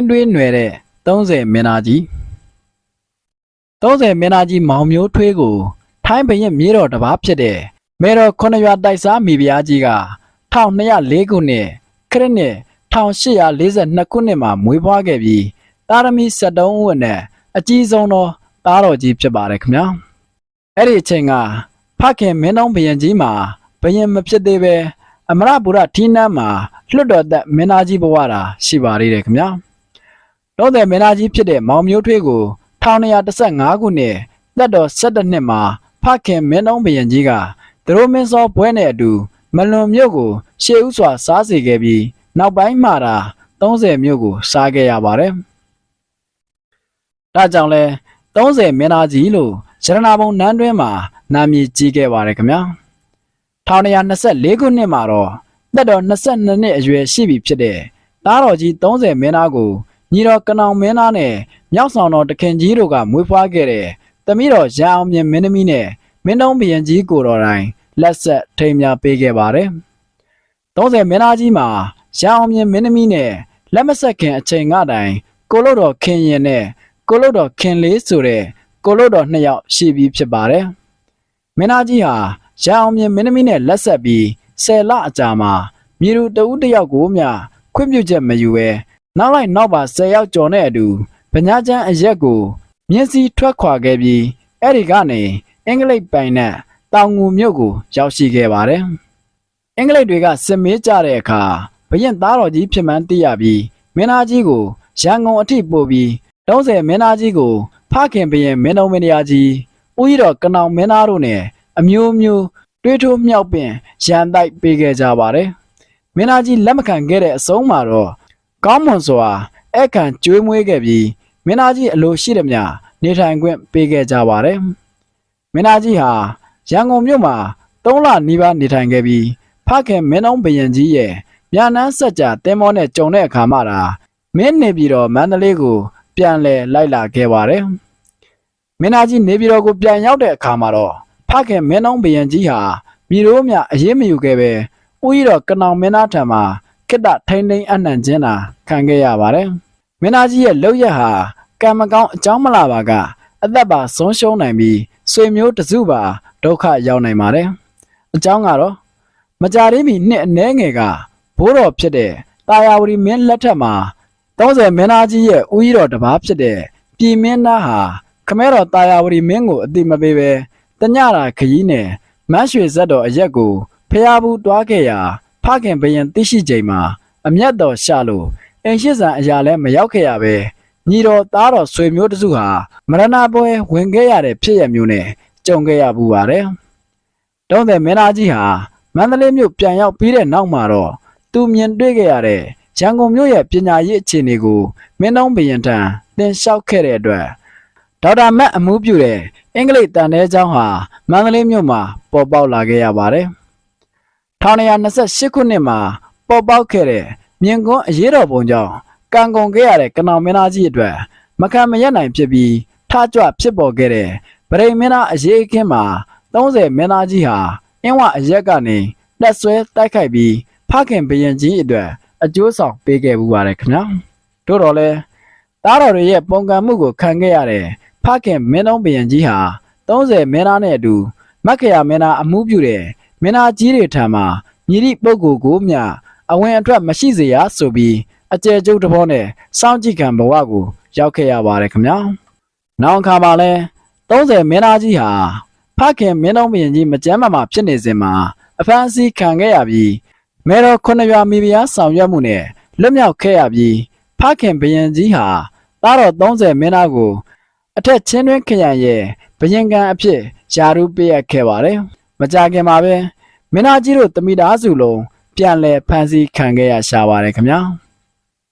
င်းတွေးຫນွယ်တဲ့30မင်းသားကြီး30မင်းသားကြီးမောင်မျိုးထွေးကို ထိုင်းဘရင်မြေတော်တစ်ပါးဖြစ်တဲ့မေတော်ခုနှစ်ရွာတိုက်စားမိဖုရားကြီးက1204ခုနှစ်ခရစ်နှစ်1842ခုနှစ်မှာမွေးဖွားခဲ့ပြီးတာရမီ73ဦးနဲ့အကြီးဆုံးသောသားတော်ကြီးဖြစ်ပါတယ်ခင်ဗျာအဲ့ဒီအချိန်ကဖခင်မင်းတော်ဘရင်ကြီးမှာဘရင်မဖြစ်သေးပဲအမရပူရထီးနန်းမှာလွတ်တော်သက်မင်းသားကြီးဘဝတာရှိပါသေးတယ်ခင်ဗျာ တော့တဲ့မင်းသားကြီးဖြစ်တဲ့မောင်မျိုးထွေးကို1215ခုနှစ်သက်တော်17နှစ်မှာဖခင်မင်းတော်ဘရင်ကြီးကသူတို့မင်းစောပွဲနဲ့အတူမလွန်မြို့ကိုရှေးဥစွာစားစေခဲ့ပြီးနောက်ပိုင်းမှာတာ30မြို့ကိုစားခဲ့ရပါတယ်ဒါကြောင့်လဲ30မင်းသားကြီးလို့ရတနာဘုံနန်းတွင်းမှာနာမည်ကြီးခဲ့ပါတယ်ခင်ဗျာ1224ခုနှစ်မှာတော့သက်တော်22နှစ်အရွယ်ရှိပြီဖြစ်တဲ့တားတော်ကြီး30မင်းသားကို ညီတော်ကနောင်မင်းသားနဲ့မြောက်ဆောင်တော်တခင်ကြီးတို့ကမွေးဖွားခဲ့တဲ့တမီးတော်ရန်အောင်မြင်မင်းသမီးနဲ့မင်းတုံးဘရင်ကြီးကိုတော်တိုင်လက်ဆက်ထိမ်းများပေးခဲ့ပါတယ်30မင်းသားကြီးမှာရန်အောင်မြင်မင်းသမီးနဲ့လက်မဆက်ခင်အချိန်ကတိုင်ကိုလို့တော်ခင်ရင်နဲ့ကိုလို့တော်ခင်လေးဆိုတဲ့ကိုလို့တော်နှစ်ယောက်ရှိပြီးဖြစ်ပါတယ်မင်းသားကြီးဟာရန်အောင်မြင်မင်းသမီးနဲ့လက်ဆက်ပြီးဆယ်လအကြာမှာမြေသူတဦးတစ်ယောက်ကိုမျှခွင့်ပြုချက်မယူဘဲ နောက်လိုက်နောက်ပါ10ယောက်ကျော်နဲ့အတူဗညာချမ်းအရက်ကိုမျက်စိထွက်ခွာခဲ့ပြီးအဲ့ဒီကနေအင်္ဂလိပ်ပိုင်နဲ့တောင်ငူမြို့ကိုရောက်ရှိခဲ့ပါတယ်။အင်္ဂလိပ်တွေကစစ်မေးကြတဲ့အခါဘရင်သားတော်ကြီးဖြစ်မှန်းသိရပြီးမင်းသားကြီးကိုရန်ကုန်အထိပို့ပြီး30မင်းသားကြီးကိုဖခင်ဘရင်မင်းတော်မင်းသားကြီးဦးကြီးတော်ကနောင်မင်းသားတို့နဲ့အမျိုးမျိုးတွေးထိုးမြောက်ပင်ရန်တိုက်ပေးခဲ့ကြပါတယ်။မင်းသားကြီးလက်မခံခဲ့တဲ့အဆုံးမှာတော့ ကောင်းမွန်စွာအဲ့ခံကျွေးမွေးခဲ့ပြီးမင်းသားကြီးအလိုရှိသည်မြနေထိုင်ခွင့်ပေးခဲ့ကြပါတယ်။မင်းသားကြီးဟာရန်ကုန်မြို့မှာ၃လနီးပါးနေထိုင်ခဲ့ပြီးဖခင်မင်းအောင်ဘရင်ကြီးရဲ့မြန်နန်းဆက်ကြတင်းမောနဲ့ကြုံတဲ့အခါမှသာမင်းနေပြည်တော်မန္တလေးကို ပြန်လည်လိုက်လာခဲ့ပါတယ်။မင်းသားကြီးနေပြည်တော်ကိုပြန်ရောက်တဲ့အခါမှာတော့ဖခင်မင်းအောင်ဘရင်ကြီးဟာပြည်တော်မြအရေးမယူခဲ့ပဲဦးကြီးတော်ကနောင်မင်းသားထံမှာ ခိတ္တထိန်ထိန်အနှံ့ခြင်းသာခံခဲ့ရပါတယ်။မင်းသားကြီးရဲ့လောက်ရက်ဟာကံမကောင်းအကြောင်းမလာပါကအသက်ပါဆုံးရှုံးနိုင်ပြီးဆွေမျိုးတစုပါဒုက္ခရောက်နိုင်ပါတယ်။အကြောင်းကတော့မကြသေးမီနှစ်အနည်းငယ်ကဘိုးတော်ဖြစ်တဲ့တာယာဝတီမင်းလက်ထက်မှာ30မင်းသားကြီးရဲ့ဦးကြီးတော်တစ်ပါးဖြစ်တဲ့ပြည်မင်းသားဟာခမဲတော်တာယာဝတီမင်းကိုအတိမပေးပဲတညတာခရီးနဲ့မန်းရွှေဇက်တော်အရက်ကိုဖျားဘူးတွားခဲ့ရာ ဖခင်ဘရင်သိရှိချိန်မှာအမျက်တော်ရှာလို့အင်ရှိဆန်အရာလဲမရောက်ခဲ့ရပဲညီတော်သားတော်ဆွေမျိုးတစုဟာမရဏပွဲဝင်ခဲ့ရတဲ့ဖြစ်ရမျိုးနဲ့ကြုံခဲ့ရပူပါတယ်။တုံးတဲ့မင်းသားကြီးဟာမန္တလေးမြို့ပြန်ရောက်ပြီးတဲ့နောက်မှာတော့သူမြင်တွေ့ခဲ့ရတဲ့ရန်ကုန်မြို့ရဲ့ပညာရေးအခြေအနေကိုမင်းတုံးဘရင်ထံသင်လျှောက်ခဲ့တဲ့အတွက်ဒေါက်တာမတ်အမှုပြုတဲ့အင်္ဂလိပ်တန်တဲ့ကျောင်းဟာမန္တလေးမြို့မှာပေါ်ပေါက်လာခဲ့ရပါတယ်။ 1928ခုနှစ်မှာပေါ်ပေါက်ခဲ့တဲ့မြင်းကွန်းအရေးတော်ပုံကြောင့်ကံကုန်ခဲ့ရတဲ့ကနောင်မင်းသားကြီးအတွက်မခံမရက်နိုင်ဖြစ်ပြီးထကြွဖြစ်ပေါ်ခဲ့တဲ့ဗရိတ်မင်းသားအရေးအခင်းမှာ30မင်းသားကြီးဟာအင်းဝအရက်ကနေလက်ဆွဲတိုက်ခိုက်ပြီးဖခင်ဘရင်ကြီးအတွက်အကျိုးဆောင်ပေးခဲ့မှုပါတယ်ခင်ဗျာတို့တော့လဲသားတော်တွေရဲ့ပုံကံမှုကိုခံခဲ့ရတဲ့ဖခင်မင်းတော်ဘရင်ကြီးဟာ30မင်းသားနဲ့အတူမက္ခရာမင်းသားအမှုပြုတဲ့ မင်းသားကြီးတွေထံမှာမြည်သည့်ပုဂ္ဂိုလ်ကိုမျှအဝင်အထွက်မရှိစေရဆိုပြီးအကျယ်ကျုပ်တစ်ဘောနဲ့စောင့်ကြည့်ခံဘဝကိုရောက်ခဲ့ရပါတယ်ခင်ဗျာ။နောက်အခါမှာလဲ30မင်းသားကြီးဟာဖခင်မင်းတော်ဘုရင်ကြီးမကြမ်းမမာဖြစ်နေစဉ်မှာအဖမ်းအဆီးခံခဲ့ရပြီးမဲတော်ခုနှစ်ရွာမိဖုရားဆောင်ရွက်မှုနဲ့လွတ်မြောက်ခဲ့ရပြီးဖခင်ဘုရင်ကြီးဟာသားတော်30မင်းသားကိုအထက်ချင်းတွင်းခရိုင်ရဲ့ဘုရင်ကံအဖြစ်ယာရုပေးအပ်ခဲ့ပါတယ်။ မကြခင်မှာပဲမင်းသားကြီးတို့တမိသားစုလုံးပြန်လည်ဖမ်းဆီးခံခဲ့ရရှာပါတယ်ခင်ဗျာ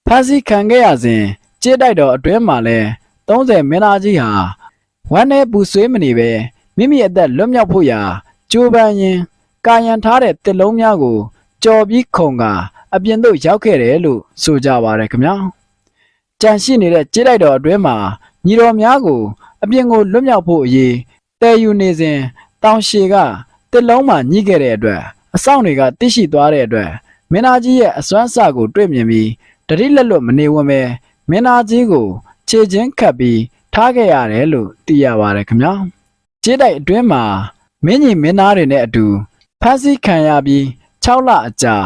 ဖမ်းဆီးခံခဲ့ရစဉ်ကြေးတိုက်တော်အတွင်းမှာလဲ30မင်းသားကြီးဟာဝမ်းနဲ့ပူဆွေးမနေပဲမိမိအသက်လွတ်မြောက်ဖို့ရာကြိုးပမ်းရင်းကာယံထားတဲ့တစ်လုံးများကိုကြော်ပြီးခုံကအပြင်သို့ရောက်ခဲ့တယ်လို့ဆိုကြပါတယ်ခင်ဗျာကြံရှိနေတဲ့ကြေးတိုက်တော်အတွင်းမှာညီတော်များကိုအပြင်ကိုလွတ်မြောက်ဖို့အရေးတဲယူနေစဉ်တောင်ရှည်က တစ်လုံးမှညှိခဲ့တဲ့အတွက်အဆောင်တွေကတိရှိသွားတဲ့အတွက်မင်းသားကြီးရဲ့အစွမ်းအစကိုတွေ့မြင်ပြီးတတိလက်လွတ်မနေဝံပဲမင်းသားကြီးကိုခြေချင်းခတ်ပြီးထားခဲ့ရတယ်လို့သိရပါတယ်ခင်ဗျာခြေတိုက်အတွင်းမှာမင်းကြီးမင်းသားတွေနဲ့အတူဖမ်းဆီးခံရပြီး6လအကြာ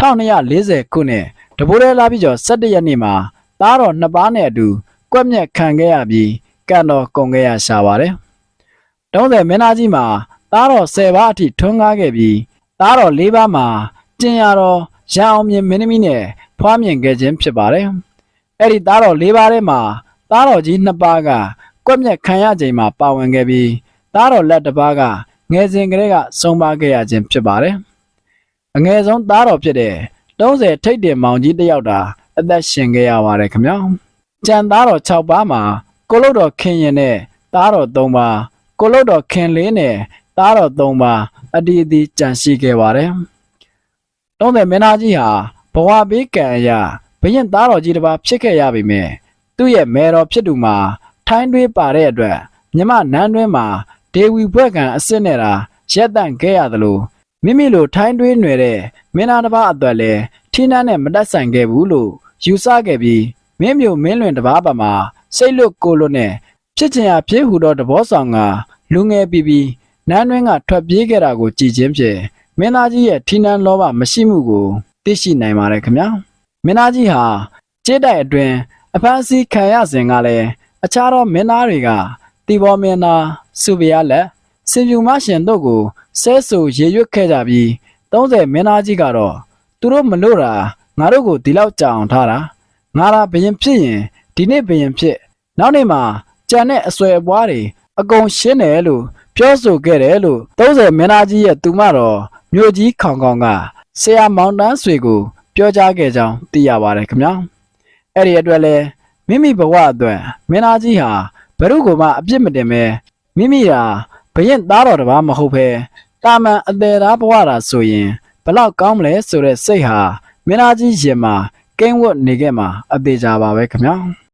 1240ခုနှစ်တဘိုးရဲလာပြီးကျော်17ရက်နေ့မှာသားတော်နှစ်ပါးနဲ့အတူကွက်မြက်ခံခဲ့ရပြီးကံတော်ကုန်ခဲ့ရရှာပါတယ်။30မင်းသားကြီးမှာ သားတော်10ပါးအထိထွန်းကားခဲ့ပြီးသားတော်4ပါးမှာကျင်ရတော်ရန်အောင်မြင်မင်းသမီးနဲ့ဖွားမြင်ခဲ့ခြင်းဖြစ်ပါတယ်။အဲ့ဒီသားတော်4ပါးထဲမှာသားတော်ကြီး2ပါးကကွက်မြက်ခံရချိန်မှာပါဝင်ခဲ့ပြီးသားတော်လက်တစ်ပါးကငယ်စဉ်ကလေးကဆုံးပါခဲ့ရခြင်းဖြစ်ပါတယ်။အငယ်ဆုံးသားတော်ဖြစ်တဲ့30ထိတ်တင်မောင်ကြီးတစ်ယောက်သာအသက်ရှင်ခဲ့ရပါတယ်ခင်ဗျာ။ကြံသားတော်6ပါးမှာကိုလုတ်တော်ခင်ရင်နဲ့သားတော်3ပါးကိုလုတ်တော်ခင်လေးနဲ့ သားတော်3ပါးအတီးအတီးကြံရှိခဲ့ပါတယ်။30မင်းသားကြီးဟာဘဝဘေးကံအရာဘရင်သားတော်ကြီးတစ်ပါးဖြစ်ခဲ့ရပေမဲ့သူ့ရဲ့မဲတော်ဖြစ်သူမှာထိုင်းတွေးပါတဲ့အတွက်မြမနန်းတွင်းမှာဒေဝီဘွဲ့ကံအစ်စ်နဲ့တာရက်တန့်ခဲ့ရသလိုမိမိလိုထိုင်းတွေးနယ်တဲ့မင်းသားတစ်ပါးအတွက်လည်းထင်းနှန်းနဲ့မတက်ဆိုင်ခဲ့ဘူးလို့ယူဆခဲ့ပြီးမင်းမျိုးမင်းလွင်တစ်ပါးပါမှာစိတ်လွတ်ကိုလွတ်နဲ့ဖြစ်ချင်ရဖြစ်ဟူသောတဘောဆောင်ကလူငယ်ပြီးပြီး နန်းတွင်းကထွက်ပြေးခဲ့တာကိုကြည်ချင်းဖြင့်မင်းသားကြီးရဲ့ထင်းနှန်းလောဘမရှိမှုကိုသိရှိနိုင်ပါတယ်ခင်ဗျာမင်းသားကြီးဟာကြေးတိုက်အတွင်းအဖမ်းဆီးခံရစဉ်ကလည်းအခြားသောမင်းသားတွေကတီဘောမင်းသားစုပြရလက်စင်ပြူမရှင်တို့ကိုဆဲဆူရေရွတ်ခဲ့ကြပြီး30မင်းသားကြီးကတော့သူတို့မလို့တာငါတို့ကိုဒီလောက်ကြောင်ထားတာငါသာဘရင်ဖြစ်ရင်ဒီနေ့ဘရင်ဖြစ် နောက်နေ့မှာကြံတဲ့အဆွဲအပွားတွေအကုန်ရှင်းတယ်လို့ ပြောဆိုခဲ့တယ်လို့30မင်းသားကြီးရဲ့သူမတော်မြို့ကြီးခေါင်ခေါင်ကဆရာမောင်တန်းဆွေကို ပြောကြားခဲ့ကြောင်းသိရပါတယ်ခင်ဗျာအဲ့ဒီအတွက်လဲမိမိဘဝအတွက်မင်းသားကြီးဟာဘယ်သူ့ကိုမှအပြစ်မတင်ပဲမိမိဟာဘရင်သားတော်တစ်ပါးမဟုတ်ပဲတာမန်အသေးသားဘဝတာဆိုရင်ဘလောက်ကောင်းမလဲဆိုတဲ့စိတ်ဟာမင်းသားကြီးရင်မှာကိန်းဝတ်နေခဲ့မှာအသေးကြပါပဲခင်ဗျာ